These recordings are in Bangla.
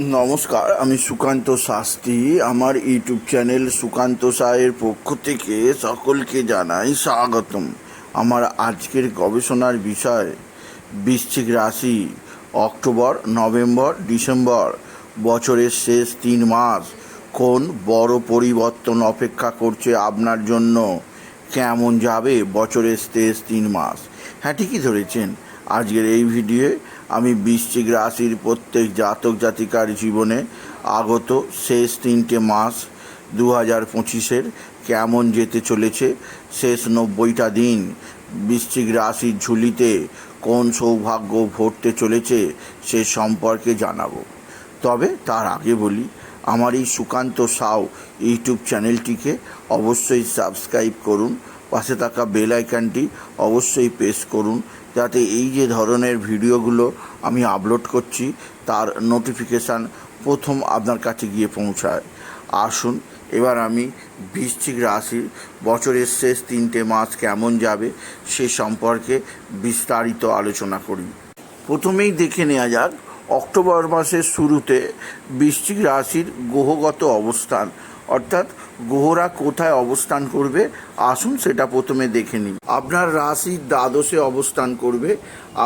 নমস্কার, আমি সুকান্ত শাস্ত্রী। আমার ইউটিউব চ্যানেল সুকান্ত সায়ের পক্ষ থেকে সকলকে জানাই স্বাগতম। আমার আজকের গবেষণার বিষয়, বৃশ্চিক রাশি, অক্টোবর, নভেম্বর, ডিসেম্বর, বছরের শেষ তিন মাস, কোন বড় পরিবর্তন অপেক্ষা করছে আপনার জন্য, কেমন যাবে বছরের শেষ তিন মাস। হ্যাঁ ঠিকই ধরেছেন। আজকের এই ভিডিওয়ে আমি বৃশ্চিক রাশির প্রত্যেক জাতক জাতিকার জীবনে আগত শেষ তিনটে মাস দু হাজার পঁচিশের কেমন যেতে চলেছে, শেষ নব্বইটা দিন বৃশ্চিক রাশির ঝুলিতে কোন সৌভাগ্য ভরতে চলেছে সে সম্পর্কে জানাব। তবে তার আগে বলি, আমার এই সুকান্ত সাউ ইউটিউব চ্যানেলটিকে অবশ্যই সাবস্ক্রাইব করুন, পাশে থাকা বেল আইকনটি অবশ্যই প্রেস করুন যাতে এই যে ধরনের ভিডিওগুলো আমি আপলোড করছি, তার নোটিফিকেশান প্রথম আপনার কাছে গিয়ে পৌঁছায়। আসুন, এবার আমি বৃশ্চিক রাশির বছরের শেষ তিনটে মাস কেমন যাবে, সে সম্পর্কে বিস্তারিত আলোচনা করি। প্রথমেই দেখে নেওয়া যাক, অক্টোবর মাসের শুরুতে বৃশ্চিক রাশির গ্রহগত অবস্থান অর্থাৎ গ্রহরা কোথায় অবস্থান করবে? আসুন সেটা প্রথমে দেখে নিই। আপনার রাশির দ্বাদশে অবস্থান করবে।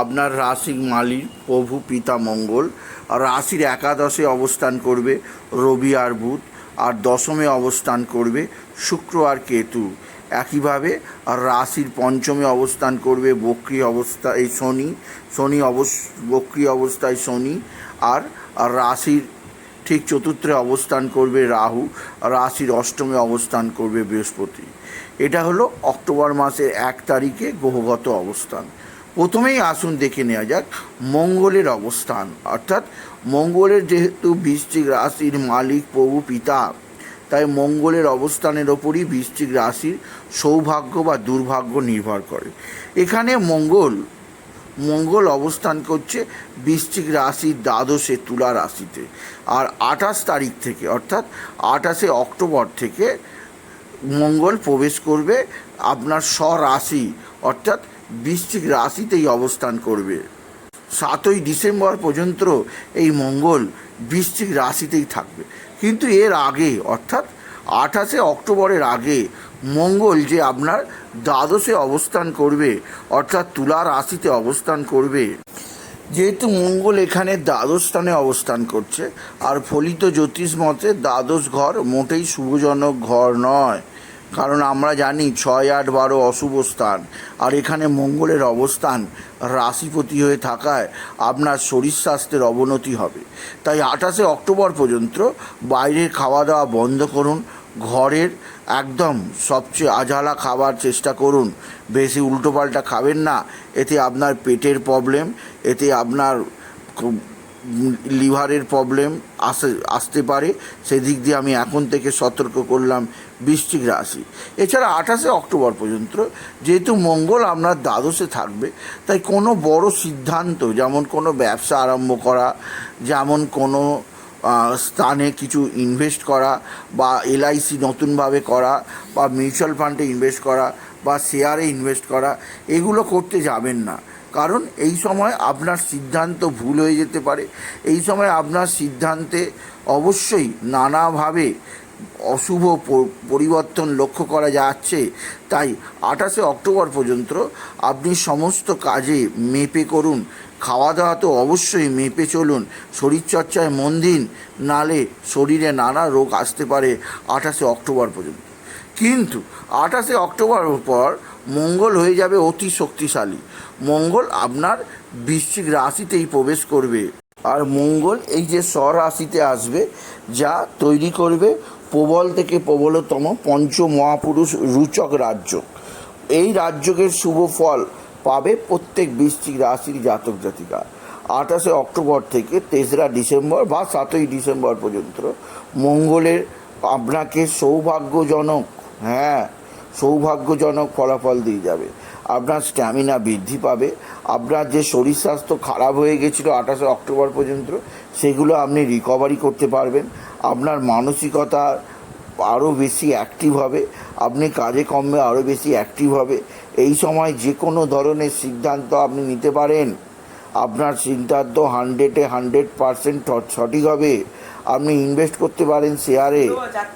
আপনার রাশির মালিক প্রভু, পিতা, মঙ্গল। আর রাশির একাদশে অবস্থান করবে রবি আর বুধ। আর দশমে অবস্থান করবে শুক্র আর কেতু। একইভাবে আর রাশির পঞ্চমে অবস্থান করবে বক্রি অবস্থা এই শনি। শনি অবস, বক্রি অবস্থায় শনি। আর রাশির ঠিক চতুর্থে অবস্থান করবে রাহু রাশির অষ্টমে অবস্থান করবে বৃহস্পতি। এটা হলো অক্টোবর মাসের এক তারিখে গ্রহগত অবস্থান। প্রথমেই আসুন দেখে নেওয়া যাক মঙ্গলের অবস্থান। অর্থাৎ মঙ্গলের যেহেতু বৃশ্চিক রাশির মালিক, প্রভু, পিতা, তাই মঙ্গলের অবস্থানের ওপরই বৃশ্চিক রাশির সৌভাগ্য বা দুর্ভাগ্য নির্ভর করে। এখানে মঙ্গল মঙ্গল অবস্থান করছে বৃশ্চিক রাশির দ্বাদশে তুলা রাশিতে। আর আঠাশ তারিখ থেকে, অর্থাৎ আঠাশে অক্টোবর থেকে মঙ্গল প্রবেশ করবে আপনার স্বরাশি, অর্থাৎ বৃশ্চিক রাশিতেই অবস্থান করবে। সাতই ডিসেম্বর পর্যন্ত এই মঙ্গল বৃশ্চিক রাশিতেই থাকবে। কিন্তু এর আগে, অর্থাৎ আঠাশে অক্টোবরের আগে মঙ্গল যে আপনার দ্বাদশে অবস্থান করবে, অর্থাৎ তুলা রাশিতে অবস্থান করবে। যেহেতু মঙ্গল এখানে দ্বাদশ স্থানে অবস্থান করছে, আর ফলিত জ্যোতিষ মতে দ্বাদশ ঘর মোটেই শুভজনক ঘর নয়। কারণ আমরা জানি ছয়, আট, বারো অশুভ স্থান, আর এখানে মঙ্গলের অবস্থান রাশিপতি হয়ে থাকায় আপনার শরীর স্বাস্থ্যের অবনতি হবে। তাই আঠাশে অক্টোবর পর্যন্ত বাইরের খাওয়া দাওয়া বন্ধ করুন ঘরের একদম সবচেয়ে আঝালা খাবার চেষ্টা করুন। বেশি উল্টোপাল্টা খাবেন না। এতে আপনার পেটের প্রবলেম এতে আপনার লিভারের প্রবলেম আসে, আসতে পারে। সেদিক দিয়ে আমি এখন থেকে সতর্ক করলাম বৃশ্চিক রাশি। এছাড়া আঠাশে অক্টোবর পর্যন্ত যেহেতু মঙ্গল আপনার দ্বাদশে থাকবে, তাই কোনো বড় সিদ্ধান্ত, যেমন কোনো ব্যবসা আরম্ভ করা, যেমন কোনো স্থানে কিছু ইনভেস্ট করা বা এলআইসি নতুনভাবে করা বা মিউচুয়াল ফান্ডে ইনভেস্ট করা বা শেয়ারে ইনভেস্ট করা, এগুলো করতে যাবেন না। কারণ এই সময় আপনার সিদ্ধান্ত ভুল হয়ে যেতে পারে। এই সময় আপনার সিদ্ধান্তে অবশ্যই নানাভাবে অশুভ পরিবর্তন লক্ষ্য করা যাচ্ছে। তাই আঠাশে অক্টোবর পর্যন্ত আপনি সমস্ত কাজে মেপে করুন। খাওয়া দাওয়া তো অবশ্যই মেপে চলুন। শরীরচর্চায় মন দিন, নালে শরীরে নানা রোগ আসতে পারে আঠাশে অক্টোবর পর্যন্ত। কিন্তু আঠাশে অক্টোবর পর মঙ্গল হয়ে যাবে অতি শক্তিশালী। মঙ্গল আপনার বৃশ্চিক রাশিতেই প্রবেশ করবে। আর মঙ্গল এই যে স্বরাশিতে আসবে, যা তৈরি করবে প্রবল থেকে প্রবলতম পঞ্চ মহাপুরুষ রুচক রাজ্য এই রাজ্যকের শুভ ফল পাবে প্রত্যেক বৃশ্চিক রাশির জাতক জাতিকা। আঠাশে অক্টোবর থেকে তেসরা ডিসেম্বর বা সাতই ডিসেম্বর পর্যন্ত। মঙ্গলের আপনাকে সৌভাগ্যজনক হ্যাঁ সৌভাগ্যজনক ফলাফল দিয়ে যাবে। আপনার স্ট্যামিনা বৃদ্ধি পাবে। আপনার যে শরীর স্বাস্থ্য খারাপ হয়ে গেছিল আঠাশে অক্টোবর পর্যন্ত, সেগুলো আপনি রিকভারি করতে পারবেন। আপনার মানসিকতা আরও বেশি অ্যাক্টিভ হবে। আপনি কাজে কর্মে আরও বেশি অ্যাক্টিভ হবে। এই সময় যে কোনো ধরনের সিদ্ধান্ত আপনি নিতে পারেন। আপনার সিদ্ধান্ত হান্ড্রেডে হান্ড্রেড পারসেন্ট সঠিক হবে। আপনি ইনভেস্ট করতে পারেন শেয়ারে,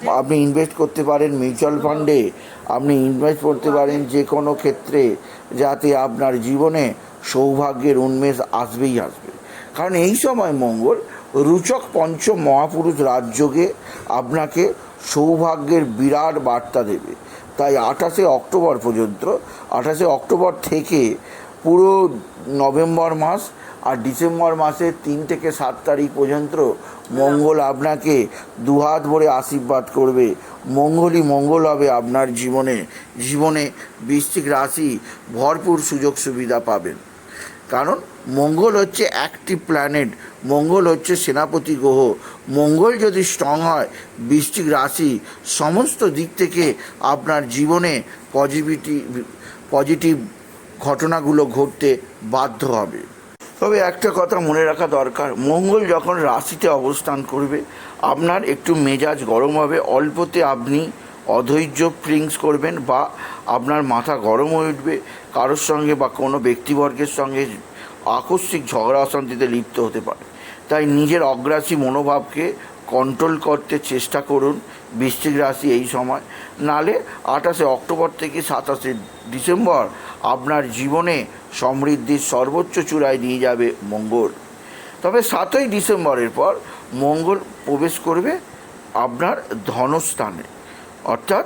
আপনি ইনভেস্ট করতে পারেন মিউচুয়াল ফান্ডে, আপনি ইনভেস্ট করতে পারেন যে কোনো ক্ষেত্রে, যাতে আপনার জীবনে সৌভাগ্যের উন্মেষ আসবেই আসবে। কারণ এই সময় মঙ্গল রুচক পঞ্চম মহাপুরুষ রাজযোগে আপনাকে সৌভাগ্যের বিরাট বার্তা দেবে। তাই আঠাশে অক্টোবর পর্যন্ত, আঠাশে অক্টোবর থেকে পুরো নভেম্বর মাস আর ডিসেম্বর মাসের তিন থেকে সাত তারিখ পর্যন্ত মঙ্গল আপনাকে দুহাত ভরে আশীর্বাদ করবে। মঙ্গলই মঙ্গল হবে আপনার জীবনে। জীবনে বৃশ্চিক রাশি ভরপুর সুযোগ সুবিধা পাবেন। কারণ মঙ্গল হচ্ছে অ্যাক্টিভ প্ল্যানেট মঙ্গল হচ্ছে সেনাপতি গ্রহ। মঙ্গল যদি স্ট্রং হয়, বৃশ্চিক রাশি সমস্ত দিক থেকে আপনার জীবনে পজিটিভিটি পজিটিভ ঘটনাগুলো ঘটতে বাধ্য হবে। তবে একটা কথা মনে রাখা দরকার, মঙ্গল যখন রাশিতে অবস্থান করবে, আপনার একটু মেজাজ গরম হবে, অল্পতে আপনি অধৈর্য ফিলিংস করবেন বা আপনার মাথা গরম হয়ে উঠবে কারোর সঙ্গে বা কোনো ব্যক্তিবর্গের সঙ্গে আকস্মিক ঝগড়া অশান্তিতে লিপ্ত হতে পারে। তাই নিজের অগ্রাসী মনোভাবকে কন্ট্রোল করতে চেষ্টা করুন বৃশ্চিক রাশি এই সময়। নালে আঠাশে অক্টোবর থেকে সাতাশে ডিসেম্বর আপনার জীবনে সমৃদ্ধির সর্বোচ্চ চূড়ায় নিয়ে যাবে মঙ্গল। তবে সাতই ডিসেম্বরের পর মঙ্গল প্রবেশ করবে আপনার ধনস্থানে। অর্থাৎ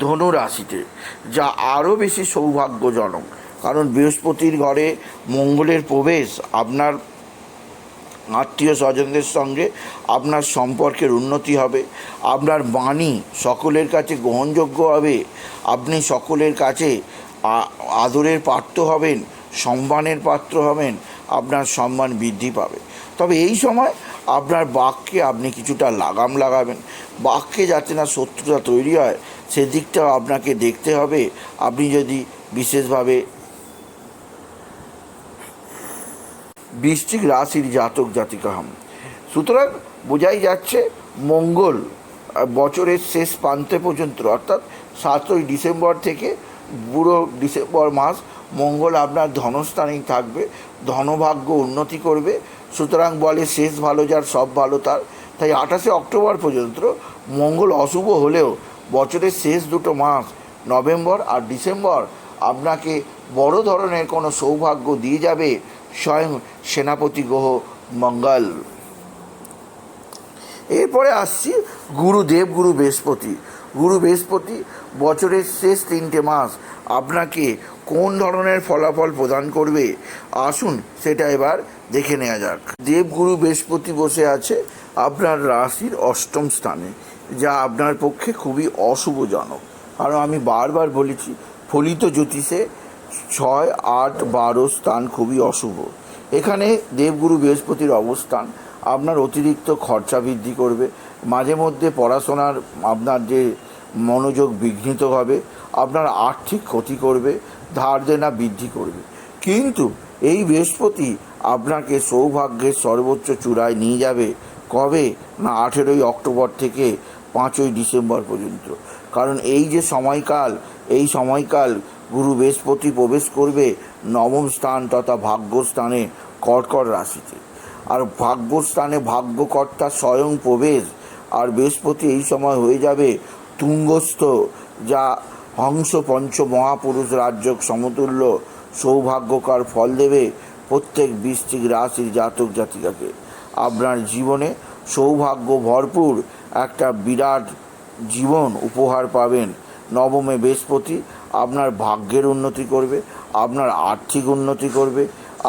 ধনু রাশিতে যা আরও বেশি সৌভাগ্যজনক। কারণ বৃহস্পতির ঘরে মঙ্গলের প্রবেশ আপনার আত্মীয় স্বজনদের সঙ্গে আপনার সম্পর্কের উন্নতি হবে। আপনার বাণী সকলের কাছে গ্রহণযোগ্য হবে। আপনি সকলের কাছে আদরের পাত্র হবেন, সম্মানের পাত্র হবেন, আপনার সম্মান বৃদ্ধি পাবে। তবে এই সময় আপনার বাক্যে আপনি কিছুটা লাগাম লাগাবেন। বাক্যে যাতে না শত্রুতা তৈরি হয় সেদিকটাও আপনাকে দেখতে হবে। আপনি যদি বিশেষভাবে বৃশ্চিক রাশির জাতক জাতিকা হন। সুতরাং বোঝাই যাচ্ছে, মঙ্গল বছরের শেষ প্রান্তে পর্যন্ত, অর্থাৎ সাতই ডিসেম্বর থেকে পুরো ডিসেম্বর মাস মঙ্গল আপনার ধনস্থানেই থাকবে, ধনভাগ্য উন্নতি করবে। সুতরাং বলে শেষ ভালো যার, সব ভালো তার। তাই আঠাশে অক্টোবর পর্যন্ত মঙ্গল অশুভ হলেও বছরের শেষ দুটো মাস, নভেম্বর আর ডিসেম্বর, আপনাকে বড় ধরনের কোনো সৌভাগ্য দিয়ে যাবে স্বয়ং সেনাপতি গ্রহ মঙ্গল। এরপরে আসছি গুরুদেব গুরু বৃহস্পতি। গুরু বৃহস্পতি, বছরের শেষ তিনটে মাস, আপনাকে কোন ধরনের ফলাফল প্রদান করবে? আসুন সেটা এবার দেখে নেওয়া যাক। দেবগুরু বৃহস্পতি বসে আছে আপনার রাশির অষ্টম স্থানে। যা আপনার পক্ষে খুবই অশুভজনক। কারণ আমি বারবার বলেছি, ফলিত জ্যোতিষে ছয়, আট, বারো স্থান খুবই অশুভ। এখানে দেবগুরু বৃহস্পতির অবস্থান, আপনার অতিরিক্ত খরচা বৃদ্ধি করবে, মাঝে মধ্যে পড়াশোনার আপনার যে মনোযোগ বিঘ্নিত হবে, আপনার আর্থিক ক্ষতি করবে, ধার দেনা বৃদ্ধি করবে। কিন্তু এই বৃহস্পতি আপনাকে সৌভাগ্যের সর্বোচ্চ চূড়ায় নিয়ে যাবে কবে? না, আঠেরোই অক্টোবর থেকে পাঁচই ডিসেম্বর পর্যন্ত। কারণ এই যে সময়কাল, এই সময়কাল গুরু বৃহস্পতি প্রবেশ করবে নবম স্থান তথা ভাগ্যস্থানে কর্কট রাশিতে। আর ভাগ্যস্থানে ভাগ্যকর্তা স্বয়ং প্রবেশ, আর বৃহস্পতি এই সময় হয়ে যাবে তুঙ্গস্থ, যা হংস পঞ্চ মহাপুরুষ রাজ্য সমতুল্য সৌভাগ্যকর ফল দেবে প্রত্যেক বৃশ্চিক রাশির জাতক জাতিকাকে। আপনার জীবনে সৌভাগ্য ভরপুর একটা বিরাট জীবন উপহার পাবেন। নবমে বৃহস্পতি, আপনার ভাগ্যের উন্নতি করবে, আপনার আর্থিক উন্নতি করবে,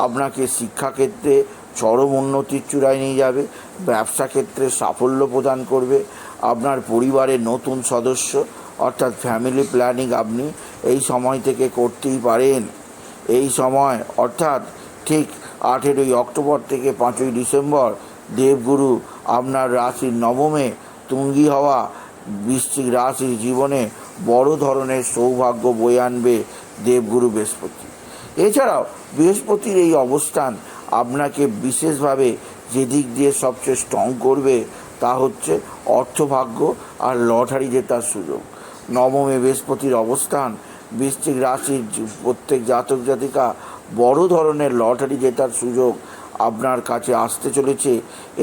আপনাকে শিক্ষাক্ষেত্রে চরম উন্নতির চূড়ায় নিয়ে যাবে, ব্যবসা ক্ষেত্রে সাফল্য প্রদান করবে, আপনার পরিবারের নতুন সদস্য, অর্থাৎ ফ্যামিলি প্ল্যানিং আপনি এই সময় থেকে করতেই পারেন। এই সময়, অর্থাৎ ঠিক আঠেরোই অক্টোবর থেকে পাঁচই ডিসেম্বর, দেবগুরু আপনার রাশির নবমে তুঙ্গি হওয়া বৃশ্চিক রাশির জীবনে বড় ধরনের সৌভাগ্য বয়ে আনবে দেবগুরু বৃহস্পতি। এছাড়াও বৃহস্পতির এই অবস্থান আপনাকে বিশেষভাবে যে দিক দিয়ে সবচেয়ে স্ট্রং করবে তা হচ্ছে অর্থভাগ্য আর লটারি জেতার সুযোগ। নবমে বৃহস্পতির অবস্থান বৃশ্চিক রাশির প্রত্যেক জাতক জাতিকা বড় ধরনের লটারি জেতার সুযোগ আপনার কাছে আসতে চলেছে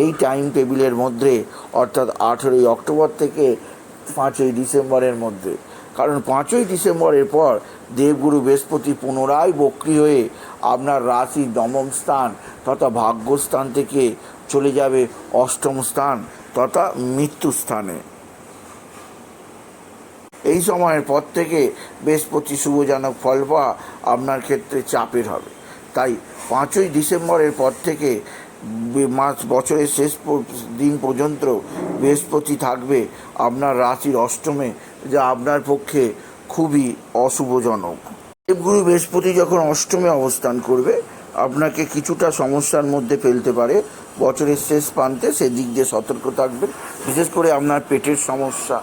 এই টাইম টেবিলের মধ্যে, অর্থাৎ আঠেরোই অক্টোবর থেকে পাঁচই ডিসেম্বরের মধ্যে। কারণ পাঁচই ডিসেম্বরের পর দেবগুরু বৃহস্পতি পুনরায় বক্রি হয়ে আপনার রাশির দমম স্থান তথা ভাগ্যস্থান থেকে চলে যাবে অষ্টম স্থান তথা মৃত্যু স্থানে। এই সময়ের পর থেকে বৃহস্পতি শুভজনক ফল পাওয়া আপনার ক্ষেত্রে চাপের হবে। তাই পাঁচই ডিসেম্বরের পর থেকে মাস বছরের শেষ দিন পর্যন্ত বৃহস্পতি থাকবে আপনার রাশির অষ্টমে, যা আপনার পক্ষে খুবই অশুভজনক। দেবগুরু বৃহস্পতি যখন অষ্টমে অবস্থান করবে, আপনাকে কিছুটা সমস্যার মধ্যে ফেলতে পারে। বছরের শেষ প্রান্তে সেদিক দিয়ে সতর্ক থাকবেন। বিশেষ করে আপনার পেটের সমস্যা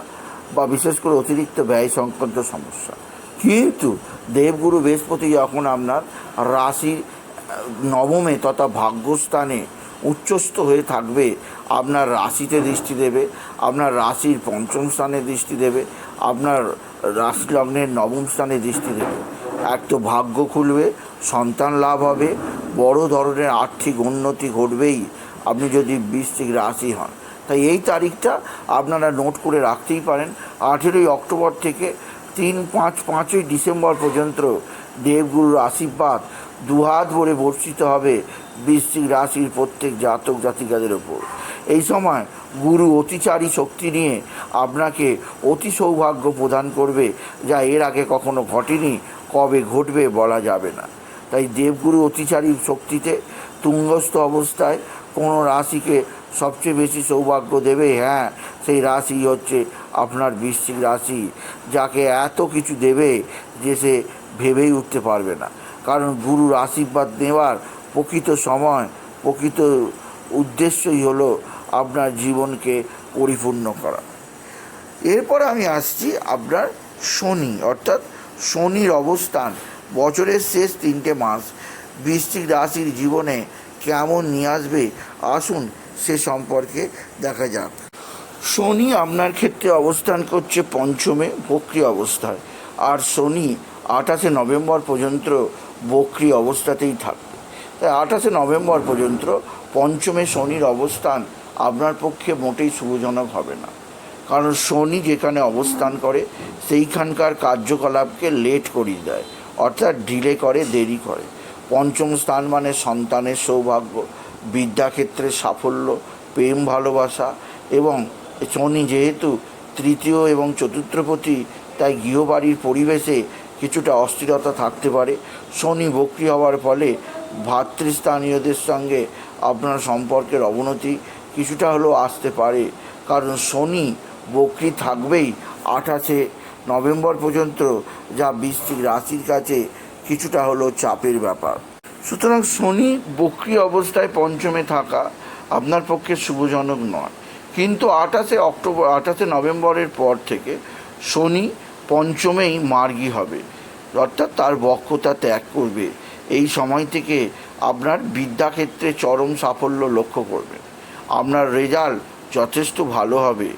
বা বিশেষ করে অতিরিক্ত ব্যয় সংক্রান্ত সমস্যা। কিন্তু দেবগুরু বৃহস্পতি যখন আপনার আহ, নবমে তথা ভাগ্যস্থানে উচ্চস্থ হয়ে থাকবে আপনার রাশিতে দৃষ্টি দেবে আপনার রাশির পঞ্চম স্থানে দৃষ্টি দেবে আপনার রাশি লগ্নের নবম স্থানে দৃষ্টি দেবে। এক তো ভাগ্য খুলবে সন্তান লাভ হবে বড় ধরনের আর্থিক উন্নতি ঘটবেই আপনি যদি বৃশ্চিক রাশি হন। তাই এই তারিখটা আপনারা নোট করে রাখতেই পারেন। আঠেরোই অক্টোবর থেকে তিন পাঁচ পাঁচই ডিসেম্বর পর্যন্ত দেবগুরুর আশীর্বাদ দুহাত ভরে বর্ষিত হবে বৃশ্চিক রাশির প্রত্যেক জাতক জাতিকাদের ওপর। এই সময় গুরু অতিচারী শক্তি নিয়ে আপনাকে অতি সৌভাগ্য প্রদান করবে, যা এর আগে কখনো ঘটেনি, কবে ঘটবে বলা যাবে না। তাই দেবগুরু অতিচারী শক্তিতে তুঙ্গস্থ অবস্থায় কোনো রাশিকে সবচেয়ে বেশি সৌভাগ্য দেবে হ্যাঁ সেই রাশি হচ্ছে আপনার বৃশ্চিক রাশি, যাকে এত কিছু দেবে যে সে ভেবেই উঠতে পারবে না। কারণ গুরুর আশীর্বাদ নেওয়ার প্রকৃত সময়, প্রকৃত উদ্দেশ্যই হলো আপনার জীবনকে পরিপূর্ণ করা। এরপর আমি আসছি আপনার শনি, অর্থাৎ শনির অবস্থান বছরের শেষ তিনটে মাস। বৃশ্চিক রাশির জীবনে কেমন নিয়ে আসবে? আসুন সে সম্পর্কে দেখা যাক। শনি আপনার ক্ষেত্রে অবস্থান করছে পঞ্চমে বক্রি অবস্থায়, আর শনি আঠাশে নভেম্বর পর্যন্ত বক্রি অবস্থাতেই থাকবে। তাই আঠাশে নভেম্বর পর্যন্ত পঞ্চমে শনির অবস্থান আপনার পক্ষে মোটেই শুভজনক হবে না। কারণ শনি যেখানে অবস্থান করে, সেইখানকার কার্যকলাপকে লেট করিয়ে দেয়, অর্থাৎ ডিলে করে, দেরি করে। পঞ্চম স্থান মানে সন্তানের সৌভাগ্য বিদ্যাক্ষেত্রে সাফল্য, প্রেম, ভালোবাসা এবং শনি যেহেতু তৃতীয় এবং চতুর্থপতি তাই গৃহবাড়ির পরিবেশে কিছুটা অস্থিরতা থাকতে পারে। শনি বক্রি হওয়ার ফলে ভাতৃস্থানীয়দের সঙ্গে আপনার সম্পর্কের অবনতি কিছুটা হলেও আসতে পারে। কারণ শনি বক্রি থাকবেই আঠাশে নভেম্বর পর্যন্ত, যা বৃশ্চিক রাশির কাছে কিছুটা হলো চাপের ব্যাপার। সুতরাং শনি বক্রি অবস্থায় পঞ্চমে থাকা আপনার পক্ষে শুভজনক নয়। কিন্তু আঠাশে অক্টোবর, আঠাশে নভেম্বরের পর থেকে শনি পঞ্চমেই মার্গী হবে। অর্থাৎ তার বক্ষতা ত্যাগ করবে। এই সময় থেকে আপনার বিদ্যাক্ষেত্রে চরম সাফল্য লক্ষ্য করবেন আপনার রেজাল্ট যথেষ্ট ভালো হবে।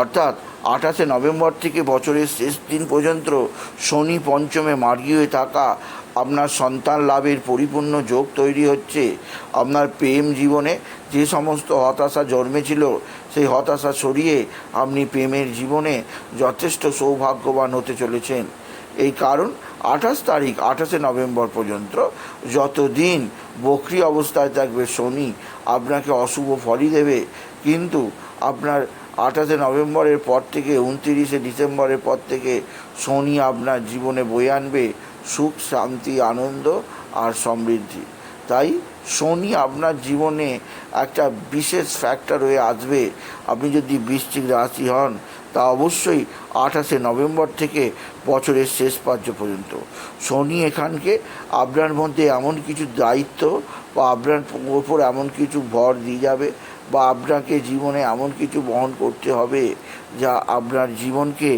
অর্থাৎ আঠাশে নভেম্বর থেকে বছরের শেষ দিন পর্যন্ত শনি পঞ্চমে মার্গী হয়ে থাকা আপনার সন্তান লাভের পরিপূর্ণ যোগ তৈরি হচ্ছে। আপনার প্রেম জীবনে যে সমস্ত হতাশা জন্মেছিল, সেই হতাশা সরিয়ে আপনি প্রেমের জীবনে যথেষ্ট সৌভাগ্যবান হতে চলেছেন। এই কারণ আঠাশ তারিখ, আঠাশে নভেম্বর পর্যন্ত যতদিন বকরি অবস্থায় থাকবে শনি, আপনাকে অশুভ ফলই দেবে। কিন্তু আপনার আঠাশে নভেম্বরের পর থেকে, উনতিরিশে ডিসেম্বরের পর থেকে শনি আপনার জীবনে বয়ে আনবে। সুখ, শান্তি, আনন্দ আর সমৃদ্ধি। তাই শনি আপনার জীবনে একটা বিশেষ ফ্যাক্টর হয়ে আসবে। আপনি যদি বৃশ্চিক রাশি হন, তা অবশ্যই আঠাশে নভেম্বর থেকে বছরের শেষ পার্য পর্যন্ত। শনি এখানকে আপনার মধ্যে এমন কিছু দায়িত্ব বা আপনার ওপর এমন কিছু ভর দিয়ে যাবে বা আপনাকে জীবনে এমন কিছু বহন করতে হবে যা আপনার জীবনকে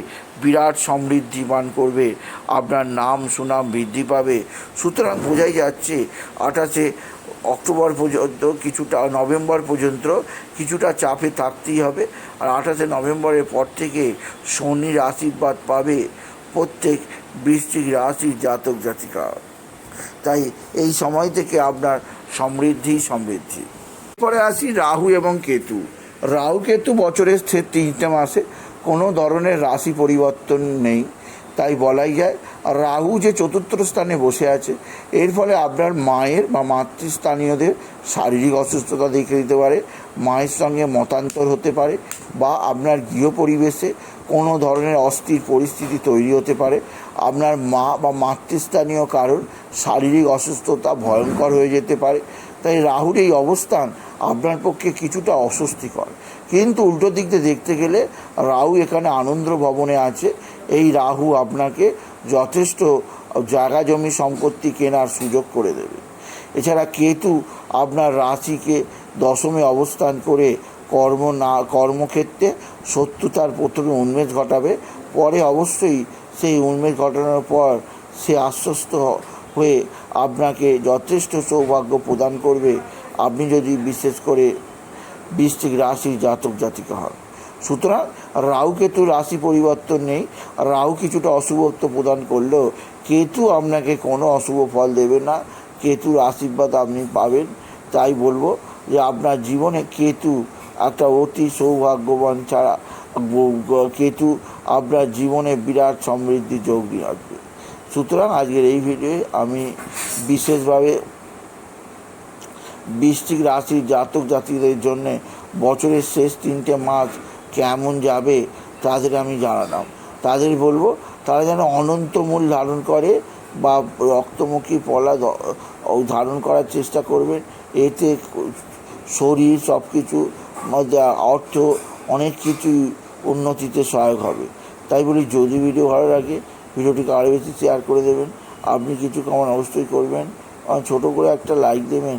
বিরাট সমৃদ্ধি সমৃদ্ধিমান করবে। আপনার নাম, সুনাম বৃদ্ধি পাবে। সুতরাং বোঝাই যাচ্ছে, আঠাশে অক্টোবর পর্যন্ত কিছুটা, নভেম্বর পর্যন্ত কিছুটা চাপে থাকতেই হবে। আর আঠাশে নভেম্বরের পর থেকে শনির আশীর্বাদ পাবে প্রত্যেক বৃষ্টিক রাশির জাতক জাতিকা। তাই এই সময় থেকে আপনার সমৃদ্ধি সমৃদ্ধি। পরে আসি রাহু এবং কেতু। রাহু কেতু বছরের তিনটে মাসে কোনো ধরনের রাশি পরিবর্তন নেই, তাই বলাই যায় আর রাহু যে চতুর্থ স্থানে বসে আছে, এর ফলে আপনার মায়ের বা মাতৃস্থানীয়দের শারীরিক অসুস্থতা দেখে দিতে পারে, মায়ের সঙ্গে মতান্তর হতে পারে, বা আপনার গৃহ পরিবেশে কোনো ধরনের অস্থির পরিস্থিতি তৈরি হতে পারে, আপনার মা বা মাতৃস্থানীয় কারণ শারীরিক অসুস্থতা ভয়ঙ্কর হয়ে যেতে পারে, তাই রাহুর এই অবস্থান আপনার পক্ষে কিছুটা অস্বস্তিকর। কিন্তু উল্টো দিক দিয়ে দেখতে গেলে রাহু এখানে আনন্দ ভবনে আছে। এই রাহু আপনাকে যথেষ্ট জায়গা জমি সম্পত্তি কেনার সুযোগ করে দেবে। এছাড়া কেতু আপনার রাশিকে দশমে অবস্থান করে কর্ম না, কর্মক্ষেত্রে শত্রুতার প্রথমে উন্মেষ ঘটাবে। পরে অবশ্যই সেই উন্মেষ ঘটানোর পর সে আশ্বস্ত হয়ে আপনাকে যথেষ্ট সৌভাগ্য প্রদান করবে। আপনি যদি বিশেষ করে বৃশ্চিক রাশির জাতক জাতিকা হন। সুতরাং রাহু কেতু রাশি পরিবর্তন নেই। রাহু কিছুটা অশুভত্ব প্রদান করলেও কেতু আপনাকে কোনো অশুভ ফল দেবে না। কেতুর আশীর্বাদ আপনি পাবেন। তাই বলব যে আপনার জীবনে কেতু একটা অতি সৌভাগ্যবান ছাড়া কেতু আপনার জীবনে বিরাট সমৃদ্ধি যোগ নিয়ে আসবে। সুতরাং আজকের এই ভিডিওয়ে আমি বিশেষভাবে বৃশ্চিক রাশির জাতক জাতিদের জন্যে বছরের শেষ তিনটে মাস কেমন যাবে তাদের আমি জানালাম। তাদের বলব, তারা যেন অনন্ত মূল ধারণ করে বা রক্তমুখী পলা ধারণ করার চেষ্টা করবেন এতে শরীর সব কিছু অর্থ অনেক কিছুই উন্নতিতে সহায়ক হবে। তাই বলি, যদি ভিডিও ভালো লাগে, ভিডিওটিকে আরও বেশি শেয়ার করে দেবেন। আপনি কিছু কেমন অবশ্যই করবেন। ছোটো করে একটা লাইক দেবেন।